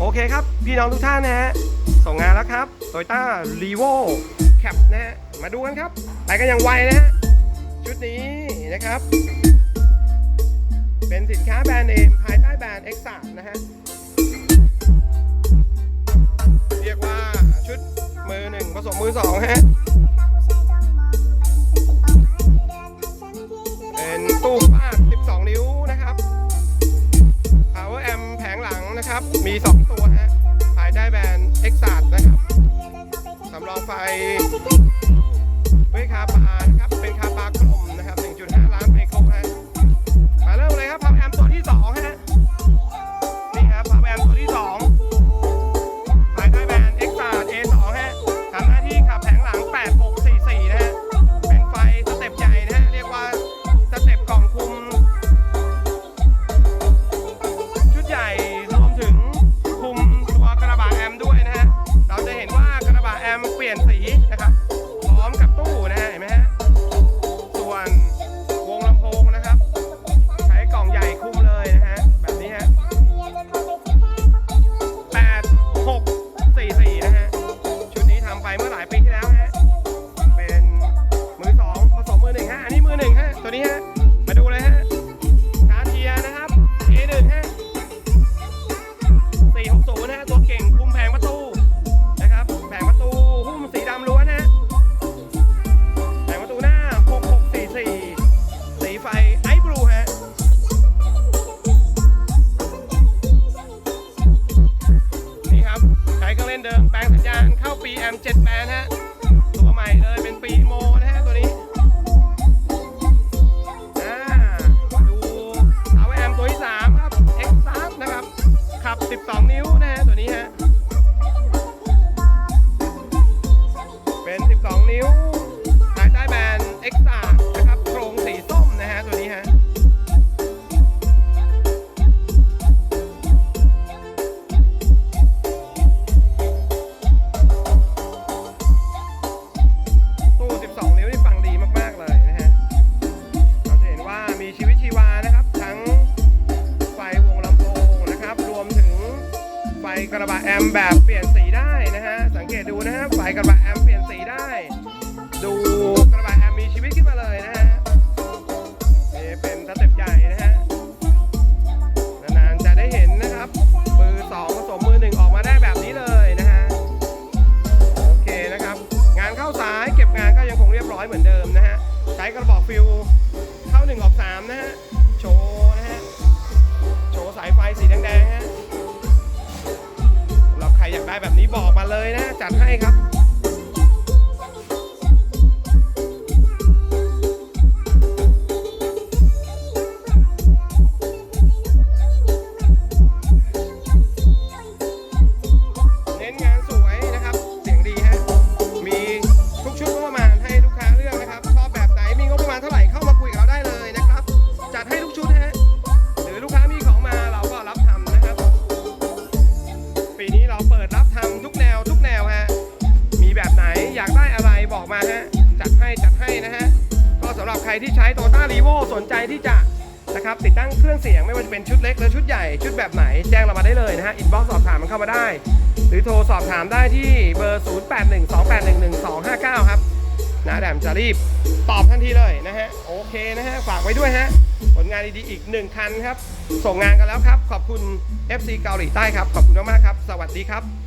โอเคครับ พี่น้องทุกท่านนะฮะส่งงานแล้วครับโตโยต้ารีโวแคปนะฮะมาดูกันครับ ไปกันอย่างไวนะฮะชุดนี้นะครับ เป็นสินค้าแบรนด์เนมภายใต้แบรนด์เอ็กซาดนะฮะเรียกว่าชุดมือหนึ่งผสมมือสองฮะ มี 2 ตัวฮะภายใต้แบรนด์ e x a นะครับสำรองไฟด้วยคาปาน เล่นเดิม แปลงสัญญาณเข้าปีแอม7แบนฮะ ตัวใหม่เลยเป็นปีโม ป์แบบเปลี่ยนสีได้นะฮะ สังเกตดูนะฮะไฟกระบะแอมเปลี่ยนสีได้ ดูกระบะแอมมีชีวิตขึ้นมาเลยนะฮะ ได้แบบนี้บอกมาเลยนะ จัดให้ครับ ก้สนใจที่จะนะครับติดตั้งเครื่องเสียงไม่ว่าจะเป็นชุดเล็กหรือชุดใหญ่ชุดแบบไหนแจ้งเรามาได้เลยนะฮะอินบ็อกซ์สอบถามมันเข้ามาได้ หรือโทรสอบถามได้ที่เบอร์ 0812811259 ครับนะแดมจะรีบตอบทันทีเลยนะฮะโอเคนะฮะฝากไว้ด้วยฮะผลงานดีๆอีก 1 คันครับ ส่งงานกันแล้วครับ ขอบคุณ FC เกาหลีใต้ครับ ขอบคุณมากๆครับ สวัสดีครับ